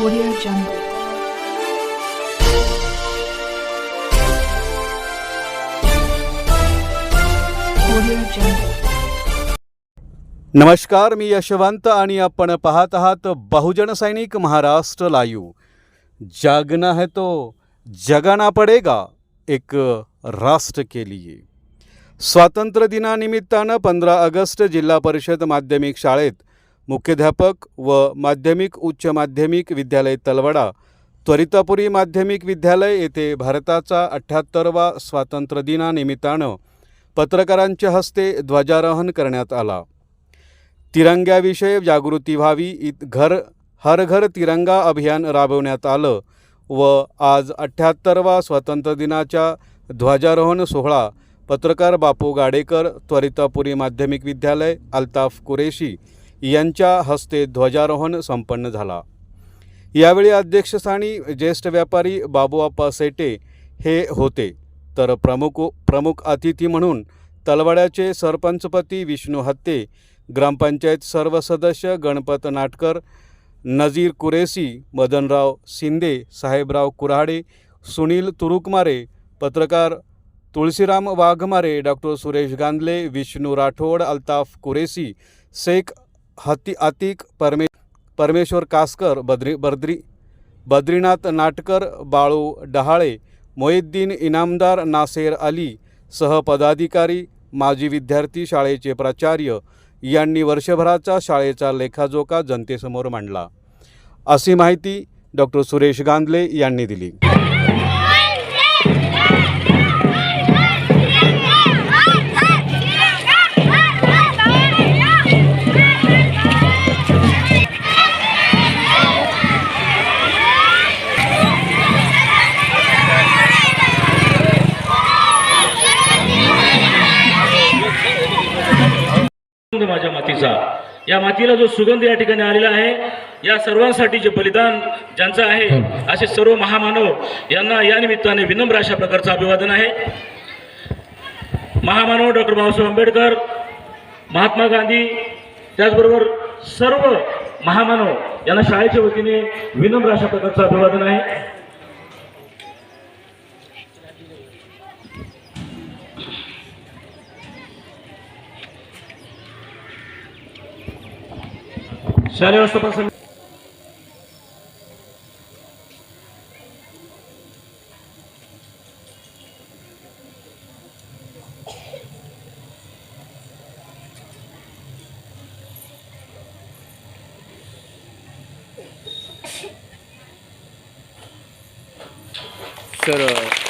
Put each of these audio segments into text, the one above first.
Audio Jungle. नमस्कार मी यशवंत आणि आपण पाहत आहात बहुजन सैनिक महाराष्ट्र लाईव्ह. जागना है तो जगाना पडेगा एक राष्ट्र के लिए. स्वातंत्र्य दिनानिमित्तानं पंधरा ऑगस्ट जिल्हा परिषद माध्यमिक शाळेत मुख्याध्यापक व माध्यमिक उच्च माध्यमिक विद्यालय तलवडा त्वरितापुरी माध्यमिक विद्यालय येथे भारताचा अठ्ठ्याहत्तरवा स्वातंत्र्यदिनानिमित्तानं पत्रकारांच्या हस्ते ध्वजारोहण करण्यात आला. तिरंग्याविषयी जागृती व्हावी इत घर हर घर तिरंगा अभियान राबवण्यात आलं व आज अठ्ठ्याहत्तरवा स्वातंत्र्य दिनाच्या ध्वजारोहण सोहळा पत्रकार बापू गाडेकर त्वरितापुरी माध्यमिक विद्यालय अल्ताफ कुरेशी यांच्या हस्ते ध्वजारोहण संपन्न झाला. यावेळी अध्यक्षस्थानी ज्येष्ठ व्यापारी बाबूआप्पा सेटे हे होते. तर प्रमुख प्रमुख अतिथी म्हणून तलवाड्याचे सरपंचपती विष्णू हत्ते ग्रामपंचायत सर्व सदस्य गणपत नाटकर नजीर कुरेसी मदनराव शिंदे साहेबराव कुऱ्हाडे सुनील तुरुकमारे पत्रकार तुळशीराम वाघमारे डॉक्टर सुरेश गांधले विष्णू राठोड अल्ताफ कुरेसी शेख हती अतिक परमे परमेश्वर कासकर बद्री बद्री बद्रीनाथ नाटकर बाळू डहाळे मोहिद्दीन इनामदार नासेर अली सहपदाधिकारी माजी विद्यार्थी शाळेचे प्राचार्य यांनी वर्षभराचा शाळेचा लेखाजोखा जनतेसमोर मांडला. अशी माहिती डॉक्टर सुरेश गांधले यांनी दिली. या मातीला जो सुगंध या ठिकाणी आलेला आहे या सर्वांसाठी जे बलिदान ज्यांचं आहे असे सर्व महामानव यांना या निमित्ताने विनम्र अशा प्रकारचं अभिवादन आहे. महामानव डॉक्टर बाबासाहेब आंबेडकर महात्मा गांधी त्याचबरोबर सर्व महामानव यांना शाळेच्या वतीने विनम्र अशा प्रकारचं अभिवादन आहे. शालेय व्यवस्थापन समिती सर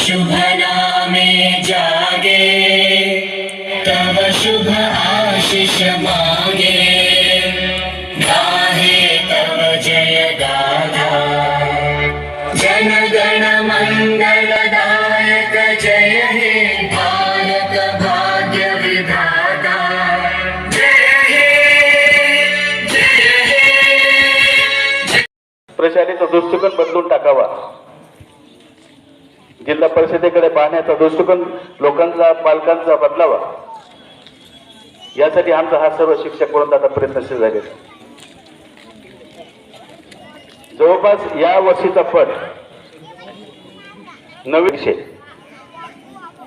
शुभ नामे जागे तव शुभ आशिष मागे। गाहे तव जय गाथा जनगण मंगलदायक जय हे भारत भाग्य विधाता। जय हे जय हे। प्रशालेचा दृष्टिकोन बदलून टाकावा. जिल्हा परिषदेकडे पाहण्याचा दृष्टिकोन लोकांचा पालकांचा बदलावा. यासाठी आमचा हा सर्व शिक्षक म्हणून आता प्रयत्नशील झाले जवळपास या वर्षीचा फट नवीन विषय.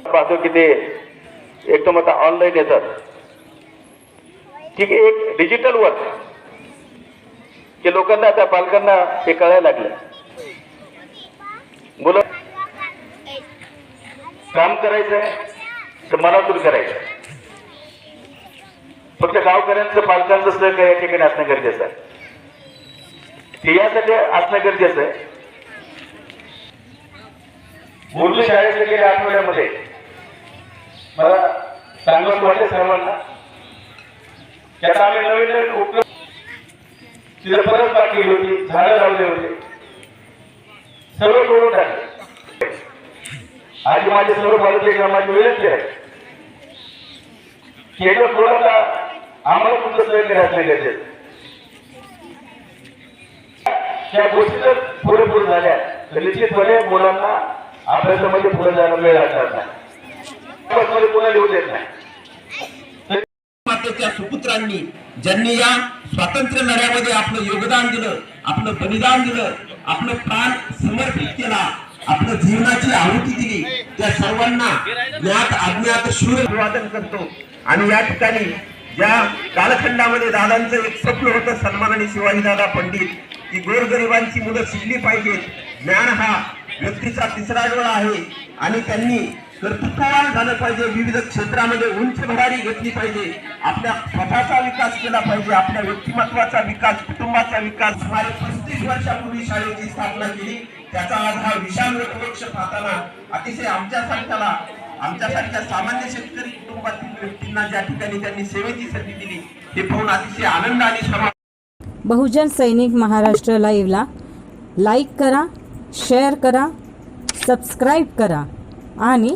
पाहतो की ते एकदम आता ऑनलाईन येतात. की एक डिजिटल वर्क की लोकांना त्या पालकांना हे कळायला लागलं मुलं काम करायचंय तर मनातून करायचं फक्त गावकऱ्यांचं पालकांचं सहकार्य या ठिकाणी असणं गरजेचं आहे? ते यासाठी असणं गरजेचं आहे. मुरली शाळेतल्या गेल्या आठवड्यामध्ये मला वाटते सर्वांना. त्यात आम्ही नवीन नवीन उपलब्ध तिथे परत बाकी होती झाडं लावले होते. सर्व करून टाकले. आज माझ्या सर्व भारतीय ग्रामाची विनंती आहे केवळ थोडासा आम्हाला तुमचं सहकार्य असणे गरजेचं त्या गोष्टी जर पुरेपूर झाल्या. तर निश्चितपणे मुलांना अभ्यासामध्ये पुढे जायला वेळ लागणार नाही. अभ्यासामध्ये पुन्हा लिहू देत नाही. मातेच्या सुपुत्रांनी ज्यांनी या स्वातंत्र्य लढ्यामध्ये आपलं योगदान दिलं आपलं बलिदान दिलं आपलं प्राण समर्पित केला आपलं जीवनाची आहुती दिली. त्या सर्वांना ज्ञात अज्ञात शूर. अभिवादन करतो. आणि या ठिकाणी ज्या कालखंडामध्ये दादांचं एक स्वप्न होतं सन्मानाने शिवाजीदादा पंडित की गोरगरिबांची मुलं शिकली पाहिजेत. ज्ञान हा व्यक्तीचा तिसरा डोळा आहे. आणि त्यांनी कर्तृत्ववान झालं पाहिजे. विविध क्षेत्रामध्ये उंच भरारी घेतली पाहिजे. आपल्या स्वतःचा विकास केला पाहिजे. आपल्या व्यक्तिमत्वाचा विकास कुटुंबाचा विकास. सुमारे पस्तीस वर्षापूर्वी शाळेची स्थापना केली. त्याचा आज हा विशाल वृक्ष पाहताना अतिशय आमच्यासारख्याला आमच्यासारख्या सामान्य शेतकरी कुटुंबातील व्यक्तींना ज्या ठिकाणी त्यांनी सेवेची संधी दिली ते पाहून अतिशय आनंद आणि समाधान बहुजन सैनिक महाराष्ट्र लाईव्हला लाईक करा शेअर करा सबस्क्राईब करा आणि